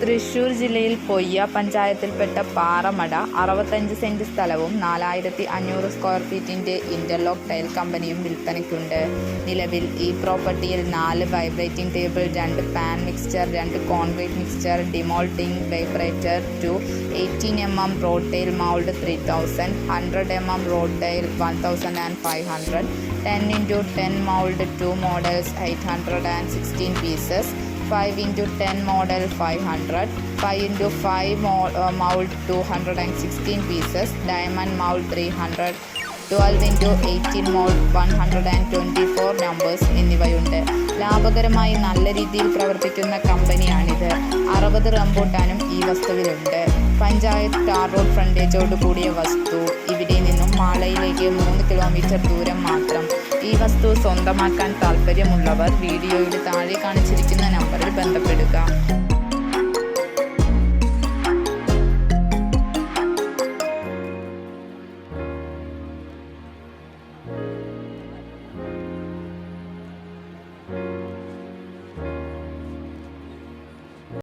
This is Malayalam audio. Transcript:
തൃശൂർ ജില്ലയിൽ പൊയ്യ പഞ്ചായത്തിൽപ്പെട്ട പാറമട അറുപത്തഞ്ച് സെന്റ് സ്ഥലവും നാലായിരത്തി അഞ്ഞൂറ് സ്ക്വയർ ഫീറ്റിന്റെ ഇന്റർലോക്ക് ടൈൽ കമ്പനിയും വിൽപ്പനയ്ക്കുണ്ട്. നിലവിൽ ഈ പ്രോപ്പർട്ടിയിൽ നാല് വൈബ്രേറ്റിംഗ് ടേബിൾ രണ്ട് പാൻ മിക്സ്ചർ രണ്ട് concrete mixture demoulding vibrator two eighteen M M road tile mould three thousand hundred M M road tile one thousand and five hundred ten into ten mould two models eight hundred and sixteen pieces 5 into 10 model 500 5 into 5 diamond uh, mold 216 pieces diamond mold 300 12 into 18 mold 124 numbers എന്നിവയുണ്ട്. ലാഭകരമായി നല്ല രീതിയിൽ പ്രവർത്തിക്കുന്ന കമ്പനിയാണിത്. അറുപത് റംബൂട്ടാനും ഈ വസ്തുവിലുണ്ട്. പഞ്ചായത്ത് ടാർ റോഡ് ഫ്രണ്ടേജോട് കൂടിയ വസ്തു. ഇവിടെ നിന്നും മാളയിലേക്ക് മൂന്ന് കിലോമീറ്റർ ദൂരം മാത്രം. ഈ വസ്തു സ്വന്തമാക്കാൻ താല്പര്യമുള്ളവർ വീഡിയോയുടെ താഴെ കാണിച്ചിരിക്കുന്ന ബന്ധപ്പെടുക.